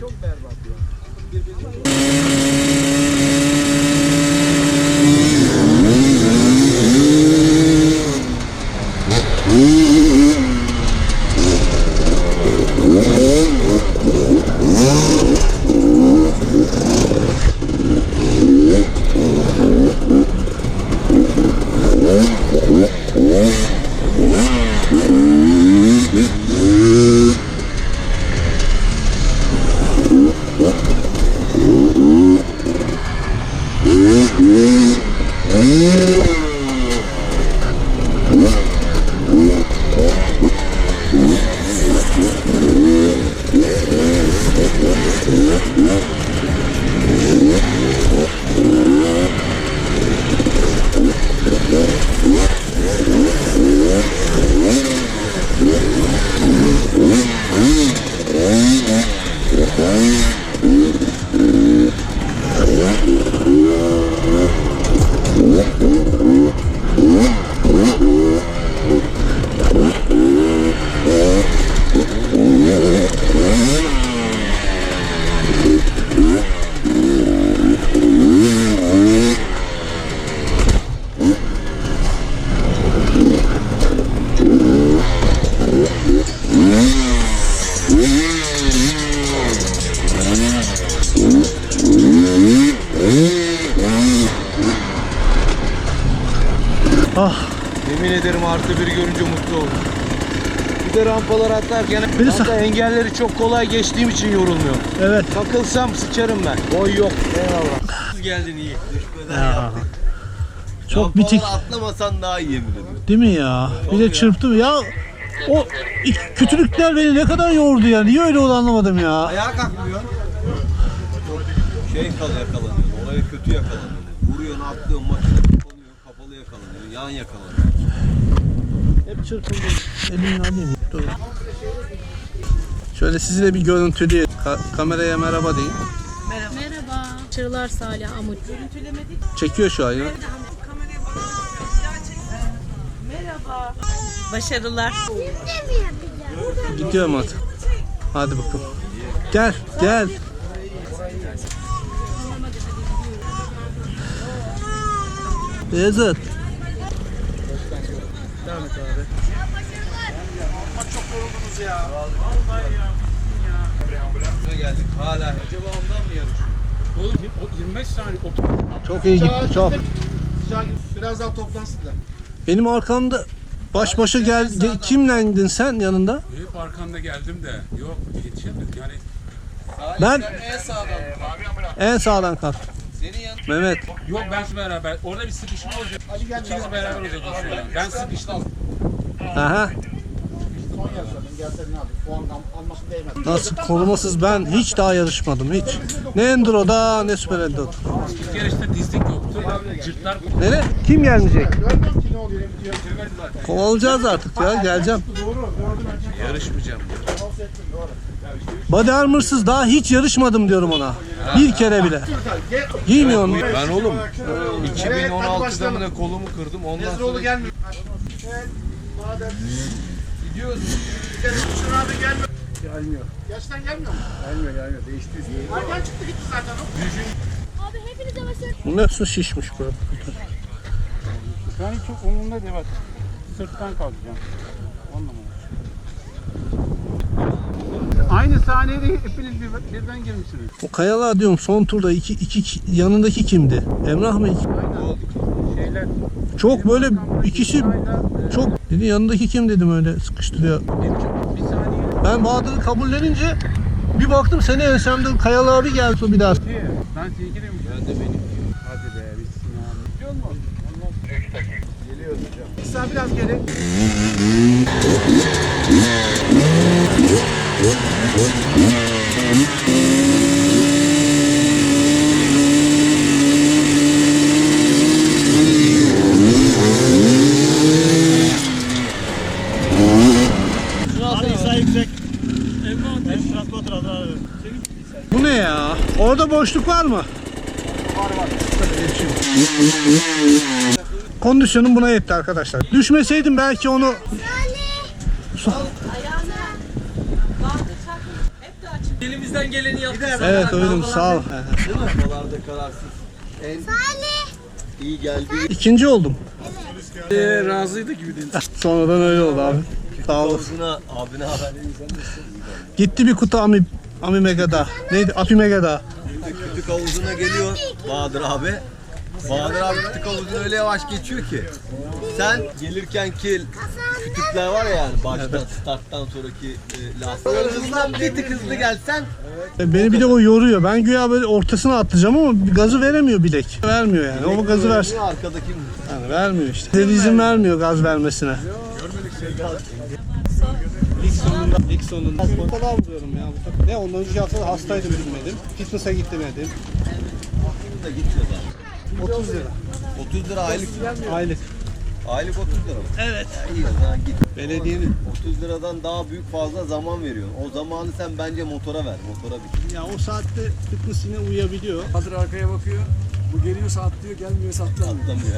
çok berbat Ah Yemin ederim artı bir görünce mutlu oldum. Bir de rampalar atlarken Beni hatta engelleri çok kolay geçtiğim için yorulmuyorum. evet. Takılsam sıçarım ben. Boy yok. Eyvallah. Geldin iyi. Düşmeden Ya. yaptık. Çok bitik atlamasan daha iyi yemin ediyorum. değil mi ya? Bir de çırptı ya. O kötülükler beni ne kadar yordu ya. Niye öyle oldu anlamadım ya. Ayağa kalkmıyor. Şey kal yakalanıyor. Olaya kötü yakalanıyor. Vuruyorsun atlıyorsun makine Kapalı yakalanıyor. Yan yakalanıyor. Hep çırpıldı. Elini alayım. Dur. Şöyle sizi de bir görüntüleyelim. Ka- kameraya merhaba deyin. Merhaba. Başarılar Salih Amut. Çekiyor şu an ya. Başarılar. Gidiyorum hadi. Hadi bakalım. Gel, gel. Beyazıt. Buraya geldik hala. Acaba ondan mı yarışıyor? Oğlum o 25 saniye Çok iyi gitti, çok. Biraz daha toplansınlar. Benim arkamda baş başa gel, ge- kimlendin sen yanında? Hep arkanda geldim de yok yetişemedik yani. Ben En sağdan. en sağdan kalktım. Senin yan. Mehmet. Yok ben beraber orada bir sıkışma olacak. İkiniz beraber olacaksınız şöyle. Ben sıkıştım. Aha. Nasıl korumasız ben hiç daha yarışmadım hiç. Ne Enduro'da ne Süper Enduro'da. İlk yarışta dizlik yoktu. Cırtlar Nere? Kim gelmeyecek? Kovalayacağız artık ya geleceğim. Yarışmayacağım. Body Armor'sız daha hiç yarışmadım diyorum ona. Bir kere bile. Giymiyorum. Ben oğlum 2016'da mı ne kolumu kırdım ondan sonra Abi hepinize başarılar. Bu nasıl şişmiş bu? Yani çok umurumda değil bak. Sırttan kalkacağım. On numara. Aynı sahnede hepiniz bir, birden girmişsiniz. O kayalar diyorum son turda iki, iki ki- yanındaki kimdi? Emrah mı? Şeyler Çok böyle ikisi çok dedi yanındaki kim dedim öyle sıkıştırıyor. bir, bir saniye Ben Bahadır'ı kabullenince bir baktım seni ensemde Kayalı abi geldi bir daha. Ben demiş. Ben de benim. Hadi be bitsin ya. Biliyor musun? Sen biraz Bu ne ya? Orada boşluk var mı? Var var. Kondisyonum buna yetti arkadaşlar. Düşmeseydim belki onu Ayağını. Bandı çakın. Hep de açık Elimizden geleni yaptık. Evet oğlum sağ ol. Değil mi? Havalarda kararsız. En iyi geldiği İkinci oldum. Ee, razıydı gibi değil. Sonradan öyle oldu abi. Sağ olasın. havuzuna abine haber Gitti bir kutu Ami, Ami Mega'da. Neydi? Api Mega'da. Şimdi kütük havuzuna geliyor Bahadır abi. Bahadır abi kütük havuzunu öyle yavaş geçiyor ki. Sen gelirken ki kütükler var ya yani baştan starttan sonraki e, lastik. Hızlan bir tık hızlı gelsen E, Beni bir de o yoruyor. Ben güya böyle ortasına atlayacağım ama gazı veremiyor bilek. Vermiyor yani. O gazı versin. Arkadaki Yani vermiyor işte. Bize izin vermiyor gaz vermesine. Lig sonunda, lig sonunda. Ortalığa vuruyorum ya. Ne ondan önceki hafta hastaydım bilmedim. Fitness'a gitmedim. da gitmiyor zaten. 30 lira. 30 lira aylık. Aylık. Aylık 30 lira mı? Evet. Ya iyi o zaman git. Belediyenin. 30 liradan daha büyük fazla zaman veriyor. O zamanı sen bence motora ver. Motora bir. Ya o saatte fitness yine uyuyabiliyor. Bahadır arkaya bakıyor. Bu geliyorsa atlıyor, gelmiyorsa atlamıyor. Atlamıyor.